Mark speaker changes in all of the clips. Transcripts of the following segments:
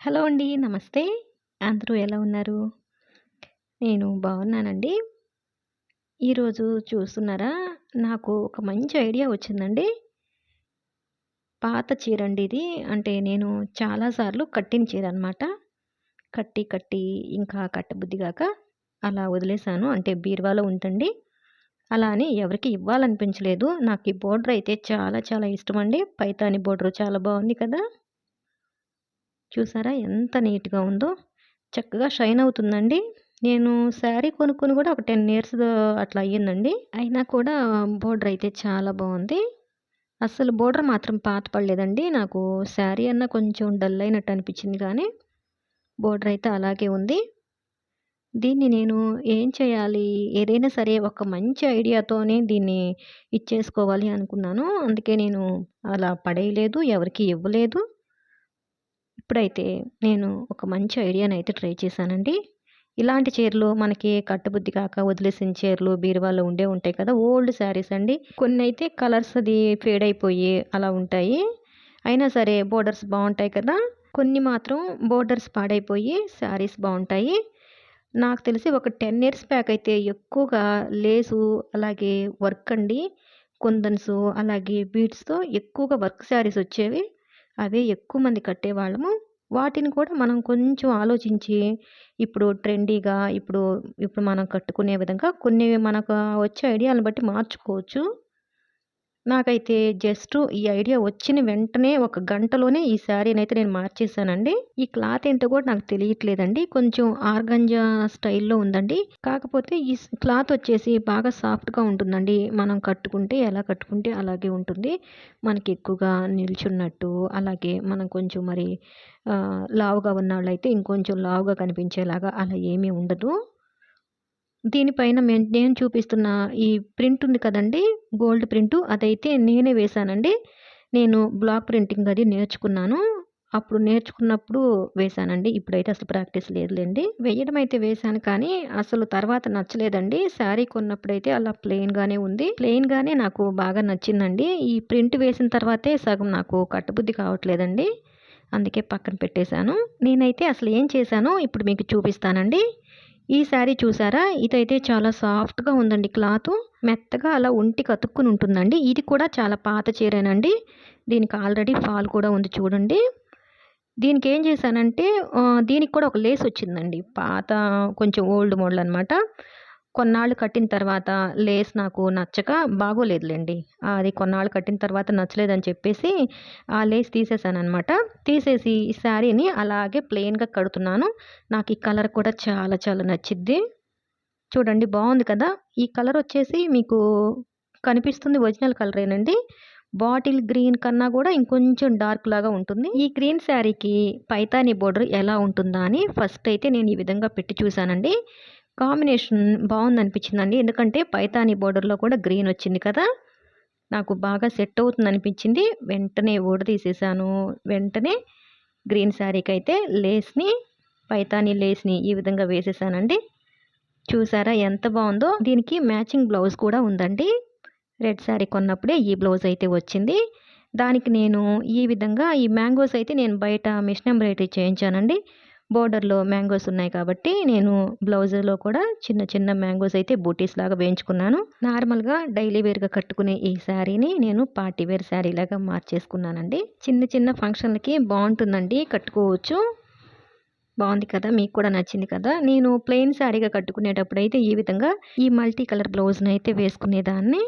Speaker 1: Hello అండి నమస్తే. అందరూ ఎలా ఉన్నారు? నేను బాగున్నానండి. ఈరోజు చూస్తున్నారా? నాకు ఒక మంచి ఐడియా వచ్చిందండి. పాత చీర అండి ఇది. అంటే నేను చాలాసార్లు కట్టిన చీర అనమాట కట్టి కట్టి ఇంకా కట్టబుద్ధి కాక అలా వదిలేశాను. అంటే బీరువాలో ఉంటుంది అలా అని ఎవరికి ఇవ్వాలనిపించలేదు. నాకు ఈ బోర్డర్ అయితే చాలా చాలా ఇష్టం అండి. పైతాని బోర్డర్ చాలా బాగుంది కదా. చూసారా? ఎంత నీట్గా ఉందో. చక్కగా షైన్ అవుతుందండి. నేను శారీ కొనుక్కొని కూడా ఒక టెన్ ఇయర్స్ అట్లా అయ్యిందండి. అయినా కూడా బోర్డర్ అయితే చాలా బాగుంది అసలు బోర్డర్ మాత్రం పాత పడలేదండి. నాకు శారీ అన్న కొంచెం డల్ అయినట్టు అనిపించింది కానీ బోర్డర్ అయితే అలాగే ఉంది. దీన్ని నేను ఏం చేయాలి? ఏదైనా సరే ఒక మంచి ఐడియాతోనే దీన్ని ఇచ్చేసుకోవాలి అనుకున్నాను. అందుకే నేను అలా పడేయలేదు ఎవరికి ఇవ్వలేదు. ఇప్పుడైతే నేను ఒక మంచి ఐడియాని అయితే ట్రై చేశానండి. ఇలాంటి చీరలు మనకి కట్టుబుద్ధి కాక వదిలేసిన చీరలు బీరువాలో ఉండే ఉంటాయి కదా ఓల్డ్ శారీస్ అండి. కొన్ని అయితే కలర్స్ అది ఫేడ్ అయిపోయి అలా ఉంటాయి. అయినా సరే బోర్డర్స్ బాగుంటాయి కదా కొన్ని మాత్రం బోర్డర్స్ పాడైపోయి శారీస్ బాగుంటాయి. నాకు తెలిసి ఒక టెన్ ఇయర్స్ బ్యాక్ అయితే ఎక్కువగా లేసు అలాగే వర్క్ అండి కుందన్స్ అలాగే బీడ్స్తో ఎక్కువగా వర్క్ శారీస్ వచ్చేవి. అవే ఎక్కువ మంది కట్టేవాళ్ళము. వాటిని కూడా మనం కొంచెం ఆలోచించి ఇప్పుడు ట్రెండీగా ఇప్పుడు ఇప్పుడు మనం కట్టుకునే విధంగా కొన్ని మనకు వచ్చే ఐడియాలను బట్టి మార్చుకోవచ్చు. నాకైతే జస్ట్ ఈ ఐడియా వచ్చిన వెంటనే ఒక గంటలోనే ఈ శారీని అయితే నేను మార్చేసానండి ఈ క్లాత్ ఏంటో కూడా నాకు తెలియట్లేదండి. కొంచెం ఆర్గంజా స్టైల్లో ఉందండి. కాకపోతే ఈ క్లాత్ వచ్చేసి బాగా సాఫ్ట్గా ఉంటుందండి. మనం కట్టుకుంటే ఎలా కట్టుకుంటే అలాగే ఉంటుంది. మనకి ఎక్కువగా నిల్చున్నట్టు అలాగే మనం కొంచెం మరి లావుగా ఉన్న వాళ్ళైతే ఇంకొంచెం లావుగా కనిపించేలాగా అలా ఏమీ ఉండదు. దీనిపైన నేను చూపిస్తున్న ఈ ప్రింట్ ఉంది కదండి గోల్డ్ ప్రింట్. అదైతే నేనే వేశానండి. నేను బ్లాక్ ప్రింటింగ్ అది నేర్చుకున్నాను. అప్పుడు నేర్చుకున్నప్పుడు వేశానండి. ఇప్పుడైతే అసలు ప్రాక్టీస్ లేదులేండి. వేయడం అయితే వేశాను కానీ అసలు తర్వాత నచ్చలేదండి. శారీ కొన్నప్పుడైతే అలా ప్లెయిన్గానే ఉంది. ప్లెయిన్గానే నాకు బాగా నచ్చిందండి. ఈ ప్రింట్ వేసిన తర్వాతే సగం నాకు కట్టుబుద్ధి కావట్లేదండి. అందుకే పక్కన పెట్టేశాను. నేనైతే అసలు ఏం చేశానో ఇప్పుడు మీకు చూపిస్తానండి. ఈ శారీ చూసారా? ఇదైతే చాలా సాఫ్ట్గా ఉందండి క్లాత్. మెత్తగా అలా ఒంటి కతుక్కుని ఉంటుందండి. ఇది కూడా చాలా పాత చీరేనండి. దీనికి ఆల్రెడీ ఫాల్ కూడా ఉంది చూడండి. దీనికి ఏం చేశానంటే దీనికి కూడా ఒక లేస్ వచ్చిందండి. పాత కొంచెం ఓల్డ్ మోడల్ అనమాట కొన్నాళ్ళు కట్టిన తర్వాత లేస్ నాకు నచ్చక బాగోలేదులేండి. అది కొన్నాళ్ళు కట్టిన తర్వాత నచ్చలేదని చెప్పేసి ఆ లేస్ తీసేసాను అనమాట తీసేసి ఈ శారీని అలాగే ప్లెయిన్గా కడుతున్నాను. నాకు ఈ కలర్ కూడా చాలా చాలా నచ్చిద్ది. చూడండి బాగుంది కదా? ఈ కలర్ వచ్చేసి మీకు కనిపిస్తుంది ఒరిజినల్ కలరేనండి. బాటిల్ గ్రీన్ కన్నా కూడా ఇంకొంచెం డార్క్ లాగా ఉంటుంది. ఈ గ్రీన్ శారీకి పైతానీ బోర్డర్ ఎలా ఉంటుందా అని ఫస్ట్ అయితే నేను ఈ విధంగా పెట్టి చూశానండి. కాంబినేషన్ బాగుంది అనిపించిందండి ఎందుకంటే పైతాని బోర్డర్లో కూడా గ్రీన్ వచ్చింది కదా నాకు బాగా సెట్ అవుతుంది అనిపించింది వెంటనే ఓడ తీసేసాను. వెంటనే గ్రీన్ శారీకి అయితే లేస్ని పైతాని లేస్ని ఈ విధంగా వేసేసానండి. చూసారా ఎంత బాగుందో. దీనికి మ్యాచింగ్ బ్లౌజ్ కూడా ఉందండి. రెడ్ శారీ కొన్నప్పుడే ఈ బ్లౌజ్ అయితే వచ్చింది. దానికి నేను ఈ విధంగా ఈ మ్యాంగోస్ అయితే నేను బయట మిషన్ ఎంబ్రాయిడరీ చేయించానండి. బోర్డర్లో మ్యాంగోస్ ఉన్నాయి కాబట్టి నేను బ్లౌజ్లో కూడా చిన్న చిన్న మ్యాంగోస్ అయితే బూటీస్ లాగా వేయించుకున్నాను. నార్మల్గా డైలీ వేర్గా కట్టుకునే ఈ శారీని నేను పార్టీ వేర్ శారీ లాగా మార్చేసుకున్నానండి. చిన్న చిన్న ఫంక్షన్లకి బాగుంటుందండి కట్టుకోవచ్చు. బాగుంది కదా మీకు కూడా నచ్చింది కదా. నేను ప్లెయిన్ శారీగా కట్టుకునేటప్పుడు అయితే ఈ విధంగా ఈ మల్టీ కలర్ బ్లౌజ్ని అయితే వేసుకునేదాన్ని.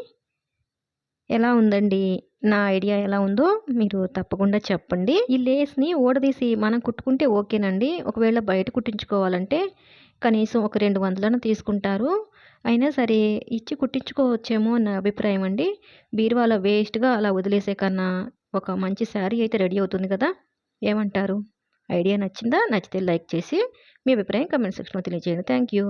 Speaker 1: ఎలా ఉందండి? నా ఐడియా ఎలా ఉందో మీరు తప్పకుండా చెప్పండి. ఈ లేస్ని ఓడదీసి మనం కుట్టుకుంటే ఓకేనండి. ఒకవేళ బయట కుట్టించుకోవాలంటే కనీసం ఒక రెండు వందలను తీసుకుంటారు. అయినా సరే ఇచ్చి కుట్టించుకోవచ్చేమో నా అభిప్రాయం అండి. బీరువాలో వేస్ట్గా అలా వదిలేసే కన్నా ఒక మంచి శారీ అయితే రెడీ అవుతుంది కదా? ఏమంటారు? ఐడియా నచ్చిందా? నచ్చితే లైక్ చేసి మీ అభిప్రాయం కమెంట్ సెక్షన్లో తెలియజేయండి. Thank you